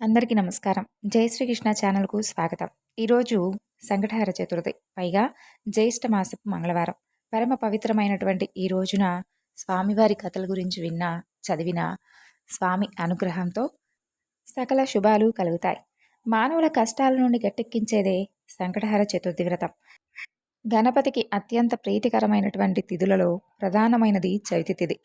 అందరికీ నమస్కారం. జై శ్రీకృష్ణ ఛానల్కు స్వాగతం. ఈరోజు సంకటహర చతుర్థి పైగా జ్యేష్ఠ మాసపు మంగళవారం. పరమ పవిత్రమైనటువంటి ఈ రోజున స్వామివారి కథల గురించి విన్న చదివిన స్వామి అనుగ్రహంతో సకల శుభాలు కలుగుతాయి. మానవుల కష్టాల నుండి గట్టెక్కించేదే సంకటహర చతుర్థి వ్రతం. గణపతికి అత్యంత ప్రీతికరమైనటువంటి తిథులలో ప్రధానమైనది చవితి తిథి.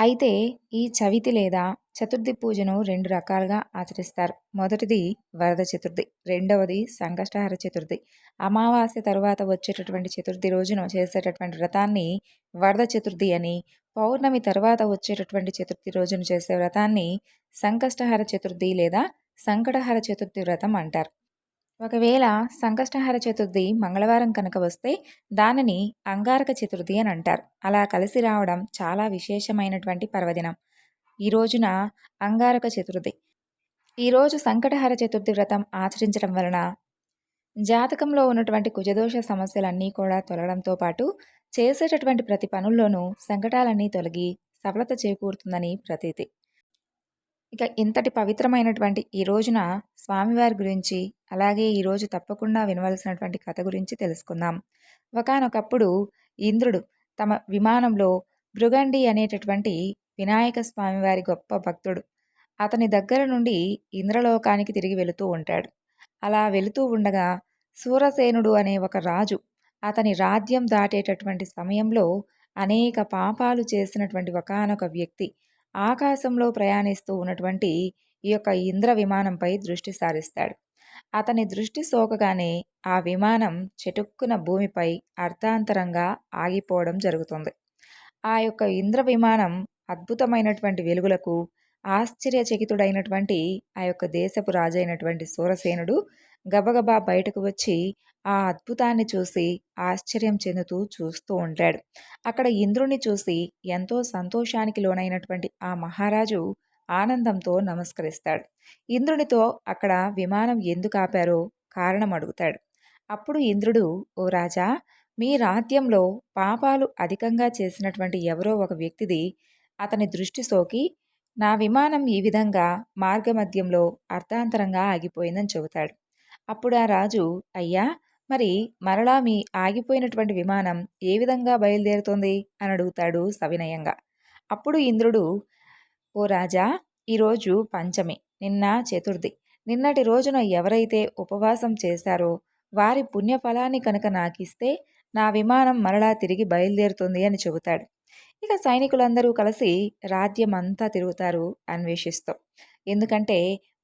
అయితే ఈ చవితి లేదా చతుర్థి పూజను రెండు రకాలుగా ఆచరిస్తారు. మొదటిది వరద చతుర్థి రెండవది సంకష్టహార చతుర్థి. అమావాస్య తరువాత వచ్చేటటువంటి చతుర్థి రోజున చేసేటటువంటి వ్రతాన్ని వరద చతుర్థి అని పౌర్ణమి తర్వాత వచ్చేటటువంటి చతుర్థి రోజున చేసే వ్రతాన్ని సంకష్టహార చతుర్థి లేదా సంకటహార చతుర్థి వ్రతం అంటారు. ఒకవేళ సంకష్టహార చతుర్థి మంగళవారం కనుక వస్తే దానిని అంగారక చతుర్థి అని అంటారు. అలా కలిసి రావడం చాలా విశేషమైనటువంటి పర్వదినం. ఈ రోజున అంగారక చతుర్థి. ఈరోజు సంకటహర చతుర్థి వ్రతం ఆచరించడం వలన జాతకంలో ఉన్నటువంటి కుజదోష సమస్యలన్నీ కూడా తొలగడంతో పాటు చేసేటటువంటి ప్రతి పనుల్లోనూ సంకటాలన్నీ తొలగి సఫలత చేకూరుతుందని ప్రతీతి. ఇక ఇంతటి పవిత్రమైనటువంటి ఈ రోజున స్వామివారి గురించి అలాగే ఈరోజు తప్పకుండా వినవలసినటువంటి కథ గురించి తెలుసుకుందాం. ఒకనొకప్పుడు ఇంద్రుడు తమ విమానంలో భృగండి అనేటటువంటి వినాయక స్వామివారి గొప్ప భక్తుడు. అతని దగ్గర నుండి ఇంద్రలోకానికి తిరిగి వెళుతూ ఉంటాడు. అలా వెళుతూ ఉండగా సూరసేనుడు అనే ఒక రాజు అతని రాజ్యం దాటేటటువంటి సమయంలో అనేక పాపాలు చేసినటువంటి ఒకనొక వ్యక్తి ఆకాశంలో ప్రయాణిస్తూ ఉన్నటువంటి ఈ యొక్క ఇంద్ర విమానంపై దృష్టి సారిస్తాడు. అతని దృష్టి సోకగానే ఆ విమానం చెటుక్కున భూమిపై అర్థాంతరంగా ఆగిపోవడం జరుగుతుంది. ఆ యొక్క ఇంద్ర విమానం అద్భుతమైనటువంటి వెలుగులకు ఆశ్చర్యచకితుడైనటువంటి ఆ యొక్క దేశపు రాజైనటువంటి సూరసేనుడు గబగబా బయటకు వచ్చి ఆ అద్భుతాన్ని చూసి ఆశ్చర్యం చెందుతూ చూస్తూ ఉంటాడు. అక్కడ ఇంద్రుణ్ణి చూసి ఎంతో సంతోషానికి లోనైనటువంటి ఆ మహారాజు ఆనందంతో నమస్కరిస్తాడు. ఇంద్రునితో అక్కడ విమానం ఎందుకు ఆపారో కారణం అడుగుతాడు. అప్పుడు ఇంద్రుడు ఓ రాజా మీ రాజ్యంలో పాపాలు అధికంగా చేసినటువంటి ఎవరో ఒక వ్యక్తిది అతని దృష్టి సోకి నా విమానం ఈ విధంగా మార్గమధ్యంలో అర్థాంతరంగా ఆగిపోయిందని చెబుతాడు. అప్పుడు ఆ రాజు అయ్యా మరి మరలా మీ ఆగిపోయినటువంటి విమానం ఏ విధంగా బయలుదేరుతోంది? అని అడుగుతాడు సవినయంగా. అప్పుడు ఇంద్రుడు ఓ రాజా ఈరోజు పంచమి నిన్న చతుర్థి. నిన్నటి రోజున ఎవరైతే ఉపవాసం చేశారో వారి పుణ్యఫలాన్ని కనుక నాకిస్తే నా విమానం మరలా తిరిగి బయలుదేరుతుంది అని చెబుతాడు. ఇక సైనికులందరూ కలిసి రాజ్యమంతా తిరుగుతారు అన్వేషిస్తూ. ఎందుకంటే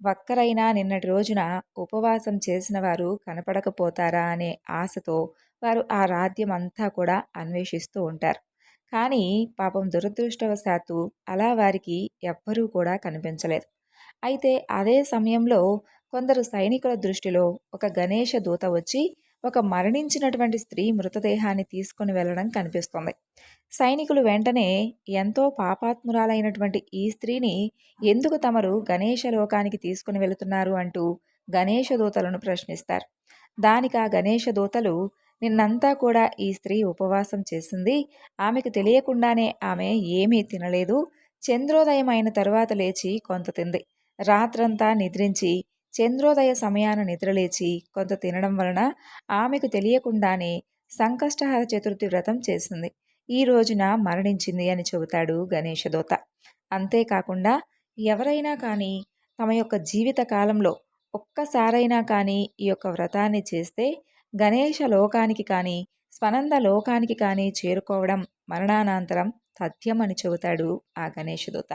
ఒక్కరైనా నిన్నటి రోజున ఉపవాసం చేసిన వారు కనపడకపోతారా అనే ఆశతో వారు ఆ రాజ్యం అంతా కూడా అన్వేషిస్తూ ఉంటారు. కానీ పాపం దురదృష్టవశాత్తు అలా వారికి ఎవ్వరూ కూడా కనిపించలేదు. అయితే అదే సమయంలో కొందరు సైనికుల దృష్టిలో ఒక గణేష దూత వచ్చి ఒక మరణించినటువంటి స్త్రీ మృతదేహాన్ని తీసుకుని వెళ్ళడం కనిపిస్తుంది. సైనికులు వెంటనే ఎంతో పాపాత్మురాలైనటువంటి ఈ స్త్రీని ఎందుకు తమరు గణేష లోకానికి తీసుకుని వెళుతున్నారు అంటూ గణేష దూతలను ప్రశ్నిస్తారు. దానికి ఆ గణేష దూతలు నిన్నంతా కూడా ఈ స్త్రీ ఉపవాసం చేసింది. ఆమెకు తెలియకుండానే ఆమె ఏమీ తినలేదు. చంద్రోదయం అయిన తరువాత లేచి కొంత తింది. రాత్రంతా నిద్రించి చంద్రోదయ సమయాన నిద్రలేచి కొంత తినడం వలన ఆమెకు తెలియకుండానే సంకష్టహర చతుర్థి వ్రతం చేసింది. ఈ రోజున మరణించింది అని చెబుతాడు గణేషదోత అంతేకాకుండా ఎవరైనా కానీ తమ యొక్క జీవిత కాలంలో ఒక్కసారైనా కానీ ఈ యొక్క వ్రతాన్ని చేస్తే గణేష లోకానికి కానీ స్వనంద లోకానికి కానీ చేరుకోవడం మరణానంతరం తథ్యం అని చెబుతాడు ఆ గణేశదూత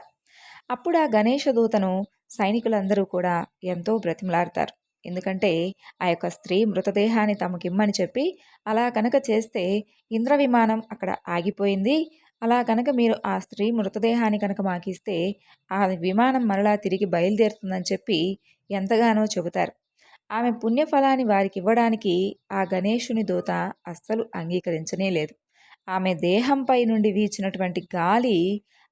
అప్పుడు ఆ గణేశదూతను సైనికులందరూ కూడా ఎంతో బ్రతిమలాడతారు. ఎందుకంటే ఆ యొక్క స్త్రీ మృతదేహాన్ని తమకిమ్మని చెప్పి అలా కనుక చేస్తే ఇంద్ర విమానం అక్కడ ఆగిపోయింది. అలా కనుక మీరు ఆ స్త్రీ మృతదేహాన్ని కనుక మాకిస్తే ఆ విమానం మరలా తిరిగి బయలుదేరుతుందని చెప్పి ఎంతగానో చెబుతారు. ఆమె పుణ్యఫలాన్ని వారికి ఇవ్వడానికి ఆ గణేషుని దూత అస్సలు అంగీకరించనే లేదు. ఆమె దేహంపై నుండి వీచినటువంటి గాలి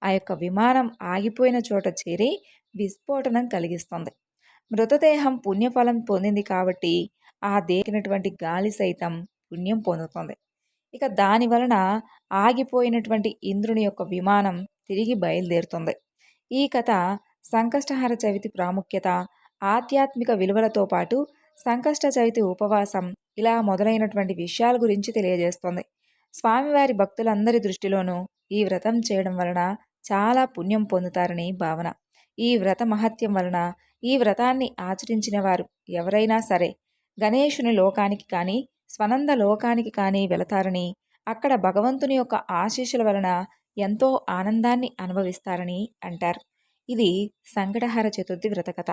ఆ యొక్క విమానం ఆగిపోయిన చోట చేరి విస్ఫోటనం కలిగిస్తుంది. మృతదేహం పుణ్యఫలం పొందింది కాబట్టి ఆ దేకినటువంటి గాలి సైతం పుణ్యం పొందుతుంది. ఇక దాని వలన ఆగిపోయినటువంటి ఇంద్రుని యొక్క విమానం తిరిగి బయలుదేరుతుంది. ఈ కథ సంకష్టహార చవితి ప్రాముఖ్యత ఆధ్యాత్మిక విలువలతో పాటు సంకష్ట చవితి ఉపవాసం ఇలా మొదలైనటువంటి విషయాల గురించి తెలియజేస్తుంది. స్వామివారి భక్తులందరి దృష్టిలోనూ ఈ వ్రతం చేయడం వలన చాలా పుణ్యం పొందుతారని భావన. ఈ వ్రత మహత్యం వలన ఈ వ్రతాన్ని ఆచరించిన వారు ఎవరైనా సరే గణేషుని లోకానికి కానీ స్వనంద లోకానికి కానీ వెళతారని అక్కడ భగవంతుని యొక్క ఆశీస్సుల వలన ఎంతో ఆనందాన్ని అనుభవిస్తారని అంటారు. ఇది సంకటహార చతుర్థి వ్రతకథ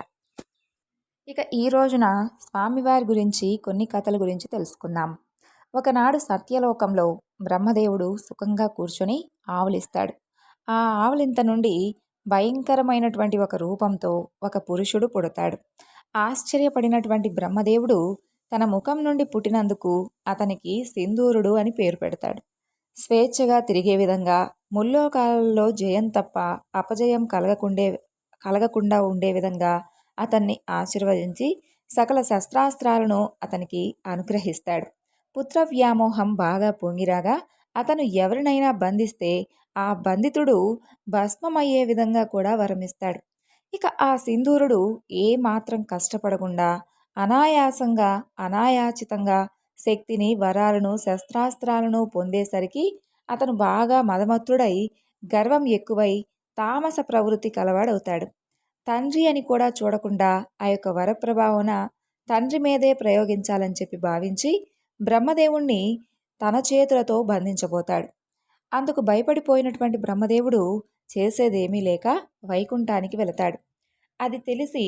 ఇక ఈ రోజున స్వామివారి గురించి కొన్ని కథల గురించి తెలుసుకుందాం. ఒకనాడు సత్యలోకంలో బ్రహ్మదేవుడు సుఖంగా కూర్చొని ఆవులిస్తాడు. ఆ ఆవులింత నుండి భయంకరమైనటువంటి ఒక రూపంతో ఒక పురుషుడు పుడతాడు. ఆశ్చర్యపడినటువంటి బ్రహ్మదేవుడు తన ముఖం నుండి పుట్టినందుకు అతనికి సింధూరుడు అని పేరు పెడతాడు. స్వేచ్ఛగా తిరిగే విధంగా ముల్లోకాలలో జయం తప్ప అపజయం కలగకుండే కలగకుండా ఉండే విధంగా అతన్ని ఆశీర్వదించి సకల శస్త్రాస్త్రాలను అతనికి అనుగ్రహిస్తాడు. పుత్ర వ్యామోహం బాగా పొంగిరాగా అతను ఎవరినైనా బంధిస్తే ఆ బంధితుడు భస్మమయ్యే విధంగా కూడా వరమిస్తాడు. ఇక ఆ సింధూరుడు ఏ మాత్రం కష్టపడకుండా అనాయాసంగా అనాయాచితంగా శక్తిని వరాలను శస్త్రాస్త్రాలను పొందేసరికి అతను బాగా మదమత్తుడై గర్వం ఎక్కువై తామస ప్రవృత్తి కలవాడవుతాడు. తండ్రి అని కూడా చూడకుండా ఆ యొక్క వరప్రభావన తండ్రి మీదే ప్రయోగించాలని చెప్పి భావించి బ్రహ్మదేవుణ్ణి తన చేతులతో బంధించబోతాడు. అందుకు భయపడిపోయినటువంటి బ్రహ్మదేవుడు చేసేదేమీ లేక వైకుంఠానికి వెళతాడు. అది తెలిసి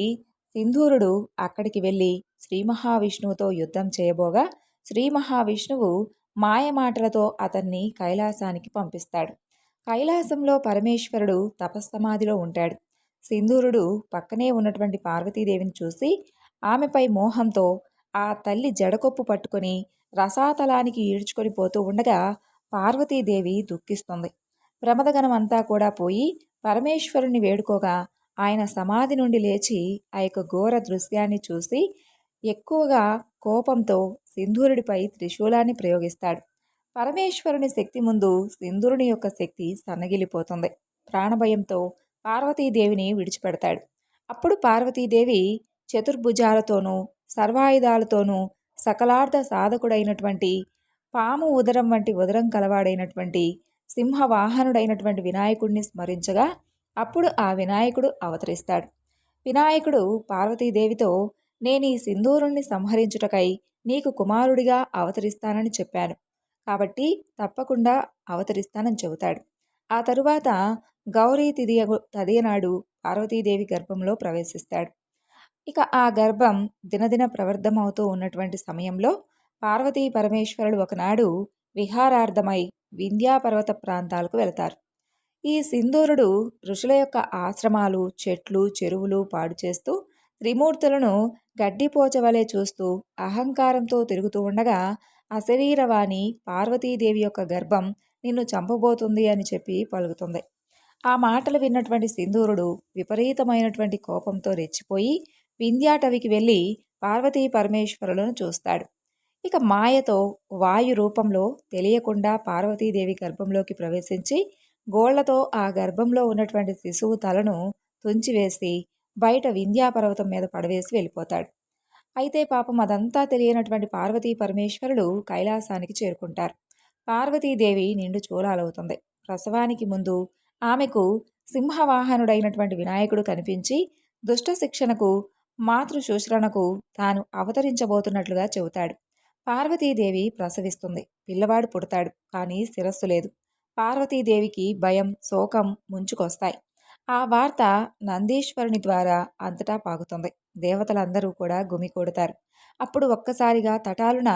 సింధూరుడు అక్కడికి వెళ్ళి శ్రీ మహావిష్ణువుతో యుద్ధం చేయబోగా శ్రీ మహావిష్ణువు మాయమాటలతో అతన్ని కైలాసానికి పంపిస్తాడు. కైలాసంలో పరమేశ్వరుడు తపస్సమాధిలో ఉంటాడు. సింధూరుడు పక్కనే ఉన్నటువంటి పార్వతీదేవిని చూసి ఆమెపై మోహంతో ఆ తల్లి జడకొప్పు పట్టుకొని రసాతలానికి ఈడ్చుకొని పోతూ ఉండగా పార్వతీదేవి దుఃఖిస్తుంది. ప్రమదగణం అంతా కూడా పోయి పరమేశ్వరుని వేడుకోగా ఆయన సమాధి నుండి లేచి ఆ యొక్క ఘోర దృశ్యాన్ని చూసి ఎక్కువగా కోపంతో సింధూరుడిపై త్రిశూలాన్ని ప్రయోగిస్తాడు. పరమేశ్వరుని శక్తి ముందు సింధురుని యొక్క శక్తి సన్నగిలిపోతుంది. ప్రాణభయంతో పార్వతీదేవిని విడిచిపెడతాడు. అప్పుడు పార్వతీదేవి చతుర్భుజాలతోనూ సర్వాయుధాలతోనూ సకలార్థ సాధకుడైనటువంటి పాము ఉదరం వంటి ఉదరం కలవాడైనటువంటి సింహవాహనుడైనటువంటి వినాయకుడిని స్మరించగా అప్పుడు ఆ వినాయకుడు అవతరిస్తాడు. వినాయకుడు పార్వతీదేవితో నేను ఈ సింధూరుణ్ణి సంహరించుటకై నీకు కుమారుడిగా అవతరిస్తానని చెప్పాను. కాబట్టి తప్పకుండా అవతరిస్తానని చెబుతాడు. ఆ తరువాత గౌరీ తిదియ తదియనాడు పార్వతీదేవి గర్భంలో ప్రవేశిస్తాడు. ఇక ఆ గర్భం దినదిన ప్రవర్ధమవుతూ ఉన్నటువంటి సమయంలో పార్వతీ పరమేశ్వరుడు ఒకనాడు విహారార్థమై వింధ్యాపర్వత ప్రాంతాలకు వెళతారు. ఈ సింధూరుడు ఋషుల యొక్క ఆశ్రమాలు చెట్లు చెరువులు పాడు చేస్తూ త్రిమూర్తులను గడ్డిపోచవలే చూస్తూ అహంకారంతో తిరుగుతూ ఉండగా అశరీరవాణి పార్వతీదేవి యొక్క గర్భం నిన్ను చంపబోతుంది అని చెప్పి పలుకుతుంది. ఆ మాటలు విన్నటువంటి సింధూరుడు విపరీతమైనటువంటి కోపంతో రెచ్చిపోయి వింధ్యాటవికి వెళ్ళి పార్వతీ పరమేశ్వరులను చూస్తాడు. ఇక మాయతో వాయు రూపంలో తెలియకుండా పార్వతీదేవి గర్భంలోకి ప్రవేశించి గోళ్ళతో ఆ గర్భంలో ఉన్నటువంటి శిశువు తలను తుంచివేసి బయట వింధ్యాపర్వతం మీద పడవేసి వెళ్ళిపోతాడు. అయితే పాపం అదంతా తెలియనటువంటి పార్వతీ పరమేశ్వరుడు కైలాసానికి చేరుకుంటారు. పార్వతీదేవి నిండు చూలాలవుతుంది ప్రసవానికి ముందు ఆమెకు సింహవాహనుడైనటువంటి వినాయకుడు కనిపించి దుష్ట శిక్షణకు మాతృ శుశ్రణకు తాను అవతరించబోతున్నట్లుగా చెబుతాడు. పార్వతీదేవి ప్రసవిస్తుంది. పిల్లవాడు పుడతాడు కానీ శిరస్సు లేదు. పార్వతీదేవికి భయం శోకం ముంచుకొస్తాయి. ఆ వార్త నందీశ్వరుని ద్వారా అంతటా పాగుతుంది. దేవతలందరూ కూడా గుమి కొడతారు. అప్పుడు ఒక్కసారిగా తటాలున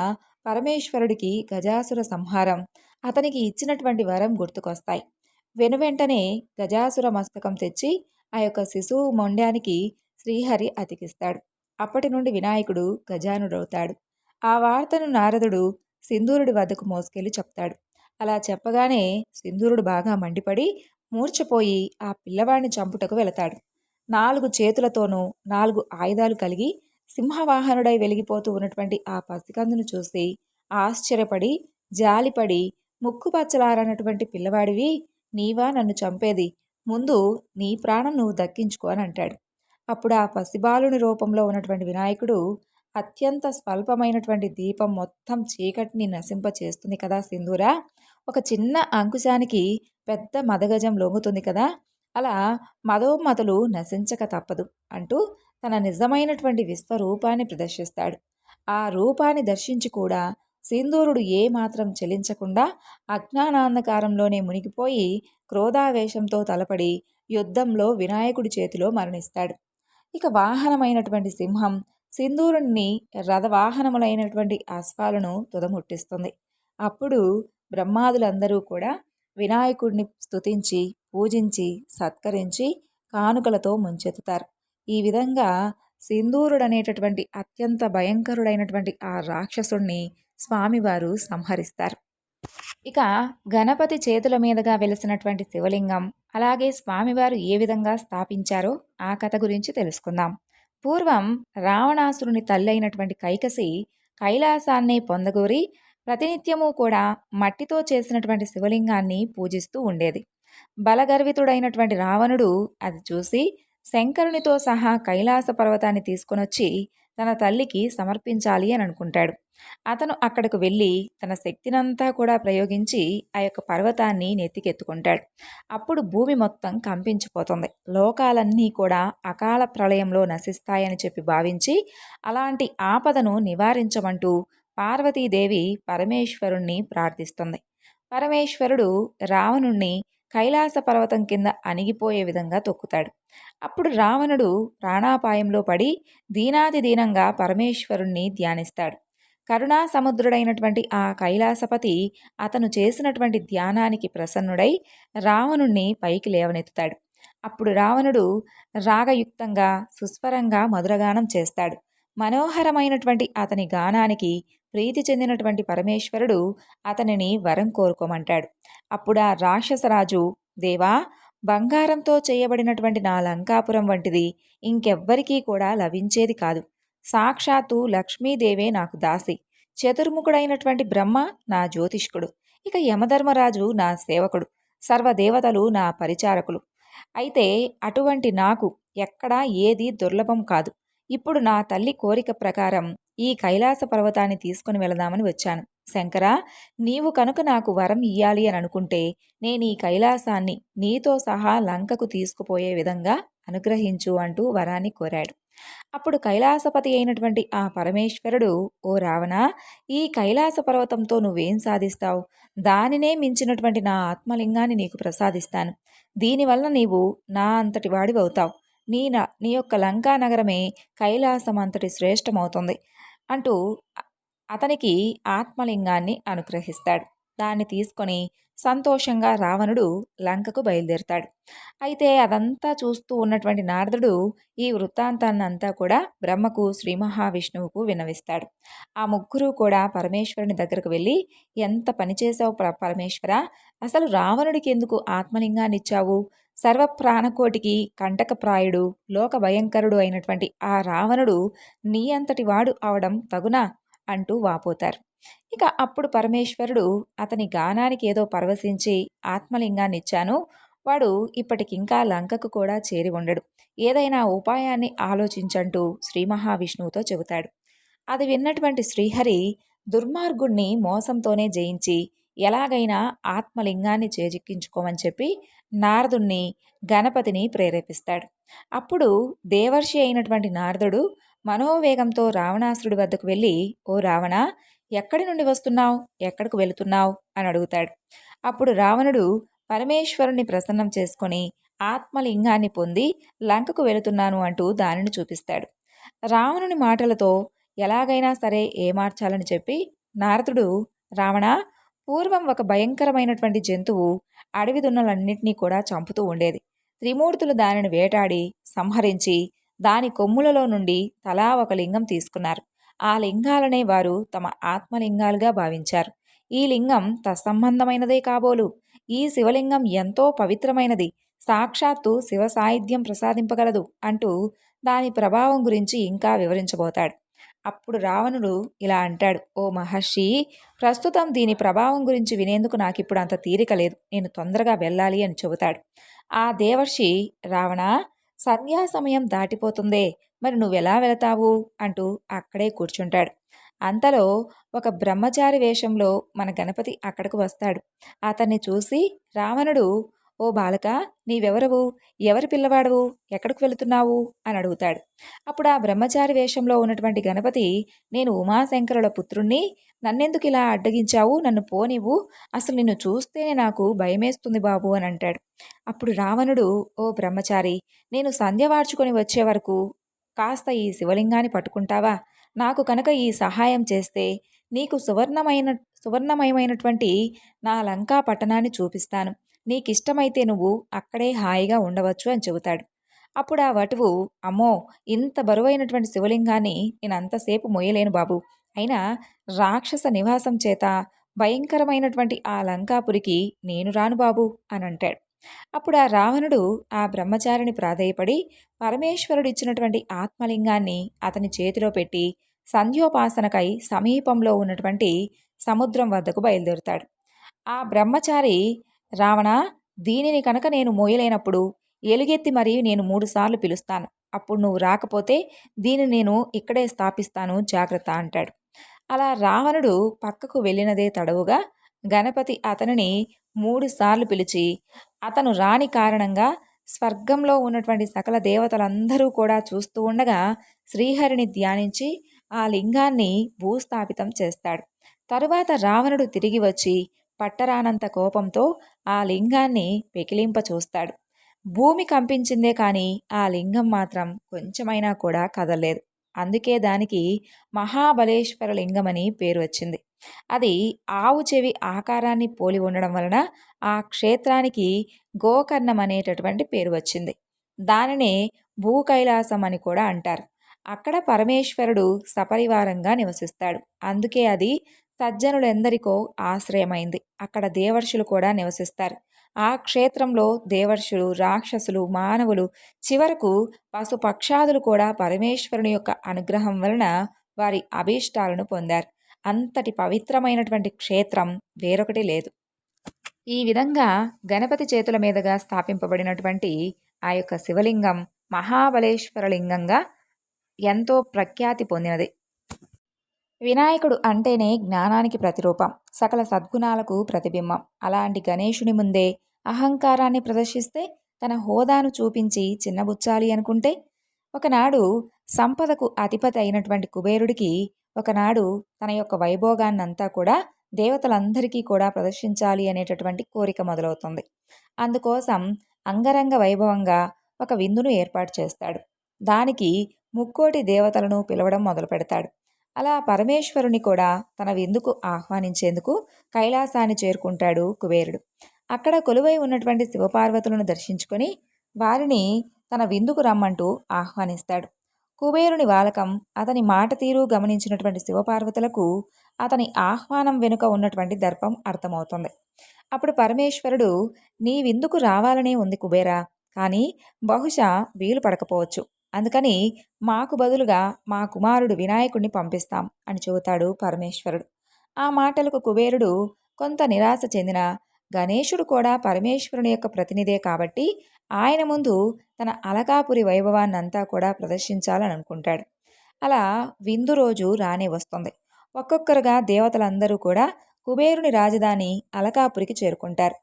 పరమేశ్వరుడికి గజాసుర సంహారం అతనికి ఇచ్చినటువంటి వరం గుర్తుకొస్తాయి. వెనువెంటనే గజాసుర మస్తకం తెచ్చి ఆ యొక్క శిశువు మొండ్యానికి శ్రీహరి అతికిస్తాడు. అప్పటి నుండి వినాయకుడు గజానుడవుతాడు. ఆ వార్తను నారదుడు సింధూరుడి వద్దకు మోసుకెళ్ళి చెప్తాడు. అలా చెప్పగానే సింధూరుడు బాగా మండిపడి మూర్చపోయి ఆ పిల్లవాడిని చంపుటకు వెళతాడు. నాలుగు చేతులతోనూ నాలుగు ఆయుధాలు కలిగి సింహవాహనుడై వెలిగిపోతూ ఉన్నటువంటి ఆ పసికందును చూసి ఆశ్చర్యపడి జాలిపడి ముక్కుపచ్చలారన్నటువంటి పిల్లవాడివి నీవా నన్ను చంపేది. ముందు నీ ప్రాణం నువ్వు దక్కించుకో అని అంటాడు. అప్పుడు ఆ పసిబాలుని రూపంలో ఉన్నటువంటి వినాయకుడు అత్యంత స్వల్పమైనటువంటి దీపం మొత్తం చీకటిని నశింపచేస్తుంది కదా సింధూర. ఒక చిన్న అంకుశానికి పెద్ద మదగజం లొంగుతుంది కదా. అలా మదోమతులు నశించక తప్పదు అంటూ తన నిజమైనటువంటి విశ్వరూపాన్ని ప్రదర్శిస్తాడు. ఆ రూపాన్ని దర్శించి కూడా సింధూరుడు ఏమాత్రం చెలించకుండా అజ్ఞానాంధకారంలోనే మునిగిపోయి క్రోధావేశంతో తలపడి యుద్ధంలో వినాయకుడి చేతిలో మరణిస్తాడు. ఇక వాహనమైనటువంటి సింహం సింధూరుణ్ణి రథవాహనములైనటువంటి అశ్వాలను తుదముట్టిస్తుంది. అప్పుడు బ్రహ్మాదులందరూ కూడా వినాయకుడిని స్తుతించి పూజించి సత్కరించి కానుకలతో ముంచెత్తుతారు. ఈ విధంగా సింధూరుడనేటటువంటి అత్యంత భయంకరుడైనటువంటి ఆ రాక్షసుణ్ణి స్వామివారు సంహరిస్తారు. ఇక గణపతి చేతుల మీదుగా వెలిసినటువంటి శివలింగం అలాగే స్వామివారు ఏ విధంగా స్థాపించారో ఆ కథ గురించి తెలుసుకుందాం. పూర్వం రావణాసురుని తల్లి అయినటువంటి కైకసి కైలాసాన్ని పొందగోరి ప్రతినిత్యము కూడా మట్టితో చేసినటువంటి శివలింగాన్ని పూజిస్తూ ఉండేది. బలగర్వితుడైనటువంటి రావణుడు అది చూసి శంకరునితో సహా కైలాస పర్వతాన్ని తీసుకొనొచ్చి తన తల్లికి సమర్పించాలి అని అనుకుంటాడు. అతను అక్కడికి వెళ్ళి తన శక్తినంతా కూడా ప్రయోగించి ఆ యొక్క పర్వతాన్ని నెత్తికెత్తుకుంటాడు. అప్పుడు భూమి మొత్తం కంపించిపోతుంది. లోకాలన్నీ కూడా అకాల ప్రళయంలో నశిస్తాయని చెప్పి భావించి అలాంటి ఆపదను నివారించమంటూ పార్వతీదేవి పరమేశ్వరుణ్ణి ప్రార్థిస్తుంది. పరమేశ్వరుడు రావణుణ్ణి కైలాస పర్వతం కింద అణిగిపోయే విధంగా తొక్కుతాడు. అప్పుడు రావణుడు ప్రాణాపాయంలో పడి దీనాది దీనంగా పరమేశ్వరుణ్ణి ధ్యానిస్తాడు. కరుణా సముద్రుడైనటువంటి ఆ కైలాసపతి అతను చేసినటువంటి ధ్యానానికి ప్రసన్నుడై రావణుణ్ణి పైకి లేవనెత్తుతాడు. అప్పుడు రావణుడు రాగయుక్తంగా సుస్వరంగా మధురగానం చేస్తాడు. మనోహరమైనటువంటి అతని గానానికి ప్రీతి చెందినటువంటి పరమేశ్వరుడు అతనిని వరం కోరుకోమంటాడు. అప్పుడు ఆ రాక్షసరాజు దేవా బంగారంతో చేయబడినటువంటి నా లంకాపురం వంటిది ఇంకెవ్వరికీ కూడా లభించేది కాదు. సాక్షాత్తు లక్ష్మీదేవే నాకు దాసి. చతుర్ముఖుడైనటువంటి బ్రహ్మ నా జ్యోతిష్కుడు. ఇక యమధర్మరాజు నా సేవకుడు. సర్వదేవతలు నా పరిచారకులు. అయితే అటువంటి నాకు ఎక్కడా ఏది దుర్లభం కాదు. ఇప్పుడు నా తల్లి కోరిక ప్రకారం ఈ కైలాస పర్వతాన్ని తీసుకుని వెళదామని వచ్చాను. శంకరా నీవు కనుక నాకు వరం ఇయ్యాలి అని అనుకుంటే నేను ఈ కైలాసాన్ని నీతో సహా లంకకు తీసుకుపోయే విధంగా అనుగ్రహించు అంటూ వరాన్ని కోరాడు. అప్పుడు కైలాసపతి అయినటువంటి ఆ పరమేశ్వరుడు ఓ రావణ ఈ కైలాస పర్వతంతో నువ్వేం సాధిస్తావు? దానినే మించినటువంటి నా ఆత్మలింగాన్ని నీకు ప్రసాదిస్తాను. దీనివల్ల నీవు నా అంతటి వాడివవుతావు. నీ నీ యొక్క లంకా నగరమే కైలాసం అంతటి శ్రేష్టమవుతుంది. అంటూ అతనికి ఆత్మలింగాన్ని అనుగ్రహిస్తాడు. దాన్ని తీసుకొని సంతోషంగా రావణుడు లంకకు బయలుదేరుతాడు. అయితే అదంతా చూస్తూ ఉన్నటువంటి నారదుడు ఈ వృత్తాంతాన్నంతా కూడా బ్రహ్మకు శ్రీ మహావిష్ణువుకు వినవిస్తాడు ఆ ముగ్గురు కూడా పరమేశ్వరుని దగ్గరకు వెళ్ళి ఎంత పనిచేశావు పరమేశ్వర? అసలు రావణుడికి ఎందుకు ఆత్మలింగాన్ని ఇచ్చావు? సర్వప్రాణకోటికి కంటకప్రాయుడు లోక భయంకరుడు అయినటువంటి ఆ రావణుడు నీ అంతటి వాడు అవడం తగునా అంటూ వాపోతారు. ఇక అప్పుడు పరమేశ్వరుడు అతని గానానికి ఏదో పరవశించి ఆత్మలింగాన్ని ఇచ్చాను వాడు ఇప్పటికింకా లంకకు కూడా చేరి ఉండడు. ఏదైనా ఉపాయాన్ని ఆలోచించంటూ శ్రీ మహావిష్ణువుతో చెబుతాడు. అది విన్నటువంటి శ్రీహరి దుర్మార్గుణ్ణి మోసంతోనే జయించి ఎలాగైనా ఆత్మలింగాన్ని చేజిక్కించుకోమని చెప్పి నారదుణ్ణి గణపతిని ప్రేరేపిస్తాడు. అప్పుడు దేవర్షి అయినటువంటి నారదుడు మనోవేగంతో రావణాసురుడి వద్దకు వెళ్ళి ఓ రావణ ఎక్కడి నుండి వస్తున్నావు? ఎక్కడికి వెళుతున్నావు? అని అడుగుతాడు. అప్పుడు రావణుడు పరమేశ్వరుని ప్రసన్నం చేసుకొని ఆత్మలింగాన్ని పొంది లంకకు వెళుతున్నాను అంటూ దానిని చూపిస్తాడు. రావణుని మాటలతో ఎలాగైనా సరే ఏమార్చాలని చెప్పి నారదుడు రావణ పూర్వం ఒక భయంకరమైనటువంటి జంతువు అడవి దున్నలన్నింటినీ కూడా చంపుతూ ఉండేది. త్రిమూర్తులు దానిని వేటాడి సంహరించి దాని కొమ్ములలో నుండి తలా ఒక లింగం తీసుకున్నారు. ఆ లింగాలనే వారు తమ ఆత్మలింగాలుగా భావించారు. ఈ లింగం తత్సంబంధమైనదే కాబోలు. ఈ శివలింగం ఎంతో పవిత్రమైనది. సాక్షాత్తు శివ సాహిత్యం ప్రసాదింపగలదు అంటూ దాని ప్రభావం గురించి ఇంకా వివరించబోతాడు. అప్పుడు రావణుడు ఇలా అంటాడు ఓ మహర్షి ప్రస్తుతం దీని ప్రభావం గురించి వినేందుకు నాకు ఇప్పుడు అంత తీరిక లేదు. నేను తొందరగా వెళ్ళాలి అని చెబుతాడు. ఆ దేవర్షి రావణ సంధ్యా సమయం దాటిపోతుందే. మరి నువ్వెలా వెళతావు? అంటూ అక్కడే కూర్చుంటాడు. అంతలో ఒక బ్రహ్మచారి వేషంలో మన గణపతి అక్కడికి వస్తాడు. అతన్ని చూసి రావణుడు ఓ బాలక నీవెవరవు? ఎవరి పిల్లవాడవు? ఎక్కడికి వెళుతున్నావు? అని అడుగుతాడు. అప్పుడు ఆ బ్రహ్మచారి వేషంలో ఉన్నటువంటి గణపతి నేను ఉమాశంకరుల పుత్రుణ్ణి నన్నెందుకు ఇలా అడ్డగించావు? నన్ను పోనివ్వు. అసలు నిన్ను చూస్తేనే నాకు భయమేస్తుంది బాబు అని అంటాడు. అప్పుడు రావణుడు ఓ బ్రహ్మచారి నేను సంధ్య వార్చుకొని వచ్చే వరకు కాస్త ఈ శివలింగాన్ని పట్టుకుంటావా? నాకు కనుక ఈ సహాయం చేస్తే నీకు సువర్ణమైన సువర్ణమయమైనటువంటి నా లంకా పట్టణాన్ని చూపిస్తాను. నీకిష్టమైతే నువ్వు అక్కడే హాయిగా ఉండవచ్చు అని చెబుతాడు. అప్పుడు ఆ వటువు అమ్మో ఇంత బరువైనటువంటి శివలింగాన్ని నేను అంతసేపు మొయ్యలేను బాబు. అయినా రాక్షస నివాసం చేత భయంకరమైనటువంటి ఆ లంకాపురికి నేను రాను బాబు అని అంటాడు. అప్పుడు ఆ రావణుడు ఆ బ్రహ్మచారిని ప్రాధేయపడి పరమేశ్వరుడిచ్చినటువంటి ఆత్మలింగాన్ని అతని చేతిలో పెట్టి సంధ్యోపాసనకై సమీపంలో ఉన్నటువంటి సముద్రం వద్దకు బయలుదేరుతాడు. ఆ బ్రహ్మచారి రావణ దీనిని కనుక నేను మోయలేనప్పుడు ఎలుగెత్తి మరియు నేను మూడుసార్లు పిలుస్తాను. అప్పుడు నువ్వు రాకపోతే దీన్ని నేను ఇక్కడే స్థాపిస్తాను జాగ్రత్త అంటాడు. అలా రావణుడు పక్కకు వెళ్ళినదే తడవుగా గణపతి అతనిని మూడుసార్లు పిలిచి అతను రాని కారణంగా స్వర్గంలో ఉన్నటువంటి సకల దేవతలందరూ కూడా చూస్తూ ఉండగా శ్రీహరిని ధ్యానించి ఆ లింగాన్ని భూస్థాపితం చేస్తాడు. తరువాత రావణుడు తిరిగి వచ్చి పట్టరానంత కోపంతో ఆ లింగాన్ని పెకిలింప చూస్తాడు. భూమి కంపించిందే కానీ ఆ లింగం మాత్రం కొంచెమైనా కూడా కదలలేదు. అందుకే దానికి మహాబలేశ్వర లింగమని పేరు వచ్చింది. అది ఆవు చెవి ఆకారాన్ని పోలి ఉండడం వలన ఆ క్షేత్రానికి గోకర్ణం అనేటటువంటి పేరు వచ్చింది. దానినే భూకైలాసం అని కూడా అంటారు. అక్కడ పరమేశ్వరుడు సపరివారంగా నివసిస్తాడు. అందుకే అది సజ్జనులెందరికో ఆశ్రయమైంది. అక్కడ దేవర్షులు కూడా నివసిస్తారు. ఆ క్షేత్రంలో దేవర్షులు రాక్షసులు మానవులు చివరకు పశుపక్షాదులు కూడా పరమేశ్వరుని యొక్క అనుగ్రహం వలన వారి అభీష్టాలను పొందారు. అంతటి పవిత్రమైనటువంటి క్షేత్రం వేరొకటి లేదు. ఈ విధంగా గణపతి చేతుల మీదుగా స్థాపింపబడినటువంటి ఆ యొక్క శివలింగం మహాబలేశ్వర లింగంగా ఎంతో ప్రఖ్యాతి పొందినది. వినాయకుడు అంటేనే జ్ఞానానికి ప్రతిరూపం సకల సద్గుణాలకు ప్రతిబింబం. అలాంటి గణేషుని ముందే అహంకారాన్ని ప్రదర్శిస్తే తన హోదాను చూపించి చిన్నబుచ్చాలి అనుకుంటే ఒకనాడు సంపదకు అధిపతి అయినటువంటి కుబేరుడికి ఒకనాడు తన యొక్క వైభోగాన్నంతా కూడా దేవతలందరికీ కూడా ప్రదర్శించాలి అనేటటువంటి కోరిక మొదలవుతుంది. అందుకోసం అంగరంగ వైభవంగా ఒక విందును ఏర్పాటు చేస్తాడు. దానికి ముక్కోటి దేవతలను పిలవడం మొదలు పెడతాడు అలా పరమేశ్వరుని కూడా తన విందుకు ఆహ్వానించేందుకు కైలాసాన్ని చేరుకుంటాడు కుబేరుడు. అక్కడ కొలువై ఉన్నటువంటి శివపార్వతులను దర్శించుకొని వారిని తన విందుకు రమ్మంటూ ఆహ్వానిస్తాడు. కుబేరుని వాలకం అతని మాట తీరు గమనించినటువంటి శివపార్వతులకు అతని ఆహ్వానం వెనుక ఉన్నటువంటి దర్పం అర్థమవుతుంది. అప్పుడు పరమేశ్వరుడు నీ విందుకు రావాలనే ఉంది కుబేరా కానీ బహుశా వీలు పడకపోవచ్చు. అందుకని మాకు బదులుగా మా కుమారుడు వినాయకుడిని పంపిస్తాం అని చెబుతాడు పరమేశ్వరుడు. ఆ మాటలకు కుబేరుడు కొంత నిరాశ చెందిన గణేశుడు కూడా పరమేశ్వరుని యొక్క ప్రతినిధే కాబట్టి ఆయన ముందు తన అలకాపురి వైభవాన్నంతా కూడా ప్రదర్శించాలని అనుకుంటాడు. అలా విందు రోజు రానే వస్తుంది. ఒక్కొక్కరుగా దేవతలందరూ కూడా కుబేరుని రాజధాని అలకాపురికి చేరుకుంటారు.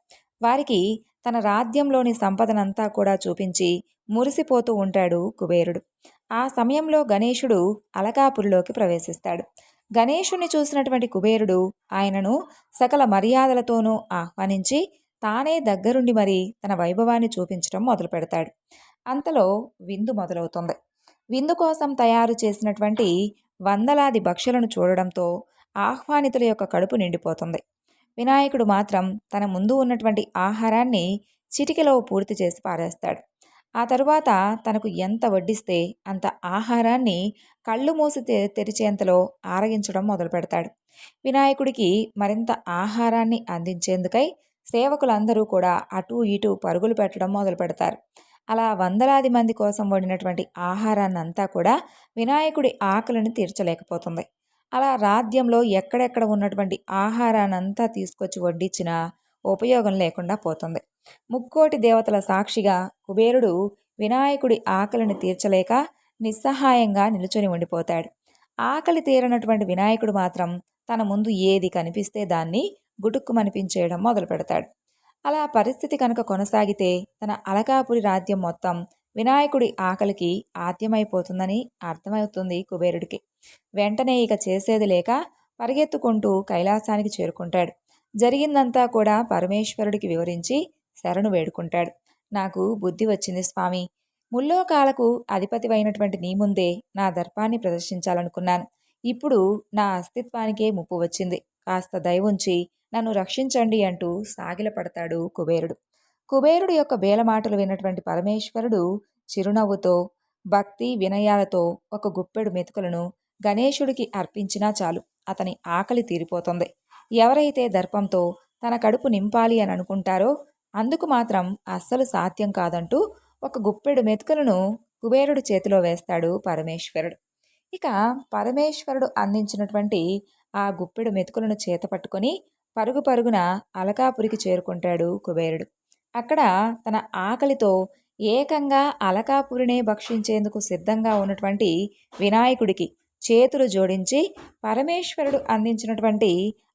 వారికి తన రాజ్యంలోని సంపదనంతా కూడా చూపించి మురిసిపోతూ ఉంటాడు కుబేరుడు. ఆ సమయంలో గణేశుడు అలకాపురిలోకి ప్రవేశిస్తాడు. గణేశుని చూసినటువంటి కుబేరుడు ఆయనను సకల మర్యాదలతోనూ ఆహ్వానించి తానే దగ్గరుండి మరి తన వైభవాన్ని చూపించడం మొదలు పెడతాడు అంతలో విందు మొదలవుతుంది. విందు కోసం తయారు చేసినటువంటి వందలాది భక్షలను చూడడంతో ఆహ్వానితుల యొక్క కడుపు నిండిపోతుంది. వినాయకుడు మాత్రం తన ముందు ఉన్నటువంటి ఆహారాన్ని చిటికెలో పూర్తి చేసి పారేస్తాడు. ఆ తరువాత తనకు ఎంత వడ్డిస్తే అంత ఆహారాన్ని కళ్ళు మూసి తెరిచేంతలో ఆరగించడం మొదలు పెడతాడు. వినాయకుడికి మరింత ఆహారాన్ని అందించేందుకై సేవకులందరూ కూడా అటూ ఇటూ పరుగులు పెట్టడం మొదలు పెడతారు. అలా వందలాది మంది కోసం వండినటువంటి ఆహారాన్ని అంతా కూడా వినాయకుడి ఆకలిని తీర్చలేకపోతుంది. అలా రాజ్యంలో ఎక్కడెక్కడ ఉన్నటువంటి ఆహారాన్నంతా తీసుకొచ్చి వడ్డించినా ఉపయోగం లేకుండా పోతుంది. ముక్కోటి దేవతల సాక్షిగా కుబేరుడు వినాయకుడి ఆకలిని తీర్చలేక నిస్సహాయంగా నిలుచొని ఉండిపోతాడు. ఆకలి తీరనటువంటి వినాయకుడు మాత్రం తన ముందు ఏది కనిపిస్తే దాన్ని గుటుక్కుమనిపించేయడం మొదలు పెడతాడు. అలా పరిస్థితి కనుక కొనసాగితే తన అలకాపురి రాజ్యం మొత్తం వినాయకుడి ఆకలికి ఆద్యమైపోతుందని అర్థమవుతుంది కుబేరుడికి. వెంటనే ఇక చేసేది లేక పరిగెత్తుకుంటూ కైలాసానికి చేరుకుంటాడు. జరిగిందంతా కూడా పరమేశ్వరుడికి వివరించి శరణు వేడుకుంటాడు. నాకు బుద్ధి వచ్చింది స్వామి. ముల్లోకాలకు అధిపతివైనటువంటి నీ ముందే నా దర్పాన్ని ప్రదర్శించాలనుకున్నాను. ఇప్పుడు నా అస్తిత్వానికే ముప్పు వచ్చింది. కాస్త దయవుంచి నన్ను రక్షించండి అంటూ సాగిలపడతాడు కుబేరుడు. కుబేరుడు యొక్క బేలమాటలు విన్నటువంటి పరమేశ్వరుడు చిరునవ్వుతో భక్తి వినయాలతో ఒక గుప్పెడు మెతుకులను గణేశుడికి అర్పించినా చాలు. అతని ఆకలి తీరిపోతుంది. ఎవరైతే దర్పంతో తన కడుపు నింపాలి అని అనుకుంటారో అందుకు మాత్రం అస్సలు సాధ్యం కాదంటూ ఒక గుప్పెడు మెతుకులను కుబేరుడు చేతిలో వేస్తాడు పరమేశ్వరుడు. ఇక పరమేశ్వరుడు అందించినటువంటి ఆ గుప్పెడు మెతుకులను చేత పట్టుకొని పరుగు పరుగున అలకాపురికి చేరుకుంటాడు కుబేరుడు. అక్కడ తన ఆకలితో ఏకంగా అలకాపురినే భక్షించేందుకు సిద్ధంగా ఉన్నటువంటి వినాయకుడికి చేతులు జోడించి పరమేశ్వరుడు అందించినటువంటి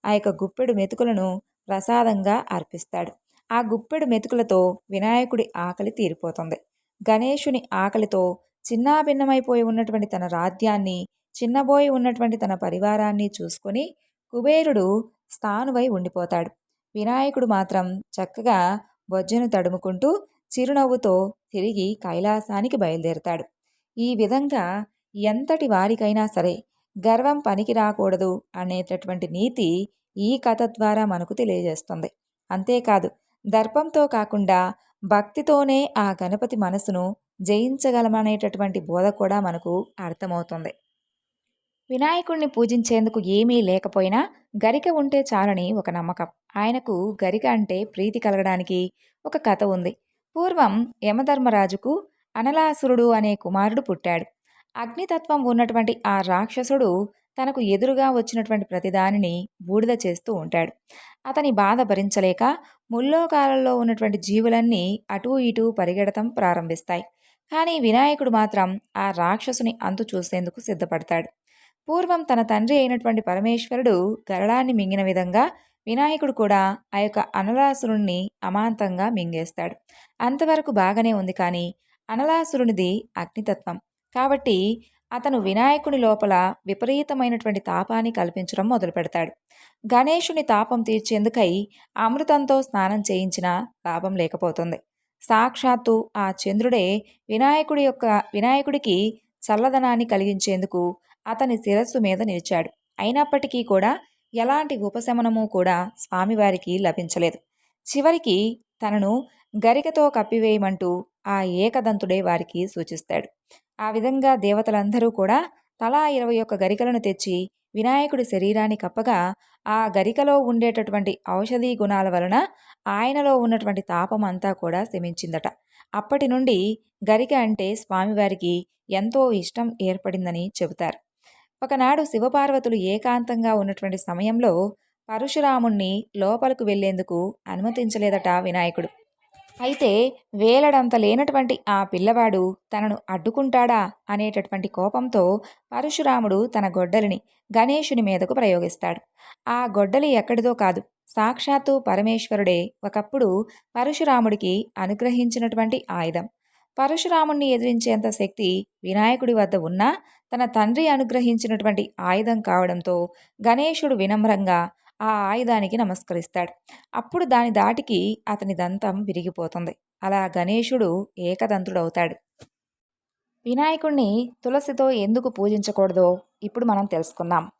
ఆ యొక్క గుప్పెడు మెతుకులను ప్రసాదంగా అర్పిస్తాడు. ఆ గుప్పెడు మెతుకులతో వినాయకుడి ఆకలి తీరిపోతుంది. గణేశుని ఆకలితో చిన్నాభిన్నమైపోయి ఉన్నటువంటి తన రాజ్యాన్ని చిన్నబోయి ఉన్నటువంటి తన పరివారాన్ని చూసుకొని కుబేరుడు స్థానువై ఉండిపోతాడు. వినాయకుడు మాత్రం చక్కగా బొజ్జను తడుముకుంటూ చిరునవ్వుతో తిరిగి కైలాసానికి బయలుదేరతాడు. ఈ విధంగా ఎంతటి వారికైనా సరే గర్వం పనికి రాకూడదు అనేటటువంటి నీతి ఈ కథ ద్వారా మనకు తెలియజేస్తుంది. అంతేకాదు దర్పంతో కాకుండా భక్తితోనే ఆ గణపతి మనసును జయించగలమనేటటువంటి బోధ కూడా మనకు అర్థమవుతుంది. వినాయకుణ్ణి పూజించేందుకు ఏమీ లేకపోయినా గరిక ఉంటే చాలని ఒక నమ్మకం. ఆయనకు గరిక అంటే ప్రీతి కలగడానికి ఒక కథ ఉంది. పూర్వం యమధర్మరాజుకు అనలాసురుడు అనే కుమారుడు పుట్టాడు. అగ్నితత్వం ఉన్నటువంటి ఆ రాక్షసుడు తనకు ఎదురుగా వచ్చినటువంటి ప్రతిదానిని బూడిద చేస్తూ ఉంటాడు. అతని బాధ భరించలేక ముల్లోకాలలో ఉన్నటువంటి జీవులన్నీ అటూ ఇటూ పరిగెడతం ప్రారంభిస్తాయి. కానీ వినాయకుడు మాత్రం ఆ రాక్షసుని అంతు చూసేందుకు సిద్ధపడతాడు. పూర్వం తన తండ్రి అయినటువంటి పరమేశ్వరుడు గరళాన్ని మింగిన విధంగా వినాయకుడు కూడా ఆ యొక్క అనలాసురుణ్ణి అమాంతంగా మింగేస్తాడు. అంతవరకు బాగానే ఉంది కానీ అనలాసురునిది అగ్నితత్వం. కాబట్టి అతను వినాయకుని లోపల విపరీతమైనటువంటి తాపాన్ని కల్పించడం మొదలు పెడతాడు గణేషుని తాపం తీర్చేందుకై అమృతంతో స్నానం చేయించిన లాభం లేకపోతుంది. సాక్షాత్తు ఆ చంద్రుడే వినాయకుడి యొక్క వినాయకుడికి చల్లదనాన్ని కలిగించేందుకు అతని శిరస్సు మీద నిలిచాడు. అయినప్పటికీ కూడా ఎలాంటి ఉపశమనము కూడా స్వామివారికి లభించలేదు. చివరికి తనను గరికతో కప్పివేయమంటూ ఆ ఏకదంతుడే వారికి సూచిస్తాడు. ఆ విధంగా దేవతలందరూ కూడా తలా ఇరవై ఒక్క గరికలను తెచ్చి వినాయకుడి శరీరాన్ని కప్పగా ఆ గరికలో ఉండేటటువంటి ఔషధీ గుణాల వలన ఆయనలో ఉన్నటువంటి తాపం అంతా కూడా శమించిందట. అప్పటి నుండి గరిక అంటే స్వామివారికి ఎంతో ఇష్టం ఏర్పడిందని చెబుతారు. ఒకనాడు శివపార్వతులు ఏకాంతంగా ఉన్నటువంటి సమయంలో పరశురాముణ్ణి లోపలకు వెళ్ళేందుకు అనుమతించలేదట వినాయకుడు. అయితే వేలడంత లేనటువంటి ఆ పిల్లవాడు తనను అడ్డుకుంటాడా అనేటటువంటి కోపంతో పరశురాముడు తన గొడ్డలిని గణేషుని మీదకు ప్రయోగిస్తాడు. ఆ గొడ్డలి ఎక్కడిదో కాదు. సాక్షాత్తు పరమేశ్వరుడే ఒకప్పుడు పరశురాముడికి అనుగ్రహించినటువంటి ఆయుధం. పరశురాముణ్ణి ఎదిరించేంత శక్తి వినాయకుడి వద్ద ఉన్నా తన తండ్రి అనుగ్రహించినటువంటి ఆయుధం కావడంతో గణేశుడు వినమ్రంగా ఆ ఆయుధానికి నమస్కరిస్తాడు. అప్పుడు దాని దాటికి అతని దంతం విరిగిపోతుంది. అలా గణేశుడు ఏకదంతుడవుతాడు. వినాయకుణ్ణి తులసితో ఎందుకు పూజించకూడదో ఇప్పుడు మనం తెలుసుకుందాం.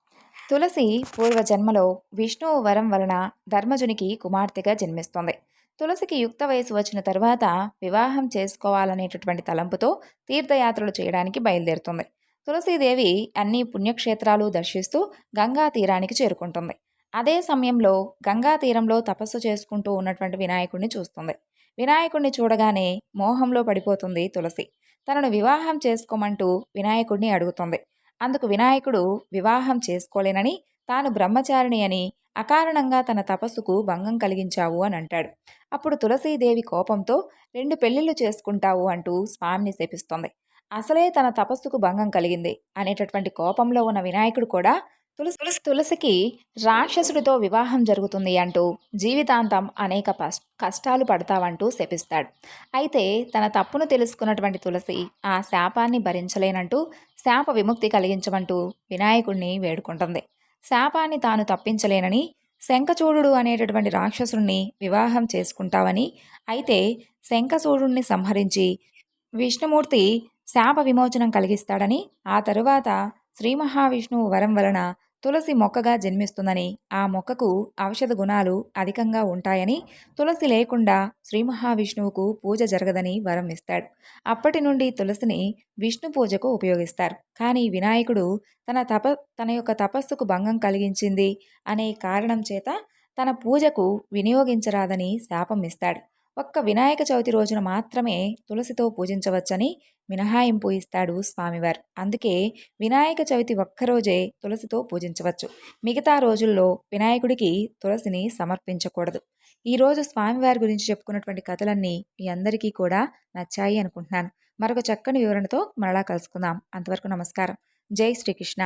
తులసి పూర్వజన్మలో విష్ణువు వరం వలన ధర్మజునికి కుమార్తెగా జన్మిస్తుంది. తులసికి యుక్త వయసు వచ్చిన తర్వాత వివాహం చేసుకోవాలనేటటువంటి తలంపుతో తీర్థయాత్రలు చేయడానికి బయలుదేరుతుంది. తులసీదేవి అన్ని పుణ్యక్షేత్రాలు దర్శిస్తూ గంగా తీరానికి చేరుకుంటుంది. అదే సమయంలో గంగా తీరంలో తపస్సు చేసుకుంటూ ఉన్నటువంటి వినాయకుడిని చూస్తుంది. వినాయకుడిని చూడగానే మోహంలో పడిపోతుంది తులసి. తనను వివాహం చేసుకోమంటూ వినాయకుడిని అడుగుతుంది. అందుకు వినాయకుడు వివాహం చేసుకోలేనని తాను బ్రహ్మచారిణి అని అకారణంగా తన తపస్సుకు భంగం కలిగించావు అని అంటాడు. అప్పుడు తులసీదేవి కోపంతో రెండు పెళ్ళిళ్ళు చేసుకుంటావు అంటూ స్వామిని శపిస్తుంది. అసలే తన తపస్సుకు భంగం కలిగింది అనేటటువంటి కోపంలో ఉన్న వినాయకుడు కూడా తులసి తులసి తులసికి రాక్షసుడితో వివాహం జరుగుతుంది అంటూ జీవితాంతం అనేక పస్- కష్టాలు పడతావంటూ శపిస్తాడు. అయితే తన తప్పును తెలుసుకున్నటువంటి తులసి ఆ శాపాన్ని భరించలేనంటూ శాప విముక్తి కలిగించమంటూ వినాయకుడిని వేడుకుంటుంది. శాపాన్ని తాను తప్పించలేనని శంఖచూడు అనేటటువంటి రాక్షసుడిని వివాహం చేసుకుంటావని అయితే శంఖచూడుణ్ణి సంహరించి విష్ణుమూర్తి శాప విమోచనం కలిగిస్తాడని ఆ తరువాత శ్రీ మహావిష్ణువు వరం వలన తులసి మొక్కగా జన్మిస్తుందని ఆ మొక్కకు ఔషధ గుణాలు అధికంగా ఉంటాయని తులసి లేకుండా శ్రీ మహావిష్ణువుకు పూజ జరగదని వరం ఇస్తాడు. అప్పటి నుండి తులసిని విష్ణు పూజకు ఉపయోగిస్తారు. కానీ వినాయకుడు తన తప తన యొక్క తపస్సుకు భంగం కలిగించింది అనే కారణం చేత తన పూజకు వినియోగించరాదని శాపం ఇస్తాడు. ఒక్క వినాయక చవితి రోజున మాత్రమే తులసితో పూజించవచ్చని మినహాయింపు ఇస్తాడు స్వామివారు. అందుకే వినాయక చవితి ఒక్కరోజే తులసితో పూజించవచ్చు. మిగతా రోజుల్లో వినాయకుడికి తులసిని సమర్పించకూడదు. ఈరోజు స్వామివారి గురించి చెప్పుకున్నటువంటి కథలన్నీ మీ అందరికీ కూడా నచ్చాయి అనుకుంటున్నాను. మరొక చక్కని వివరణతో మరలా కలుసుకుందాం. అంతవరకు నమస్కారం. జై శ్రీకృష్ణ.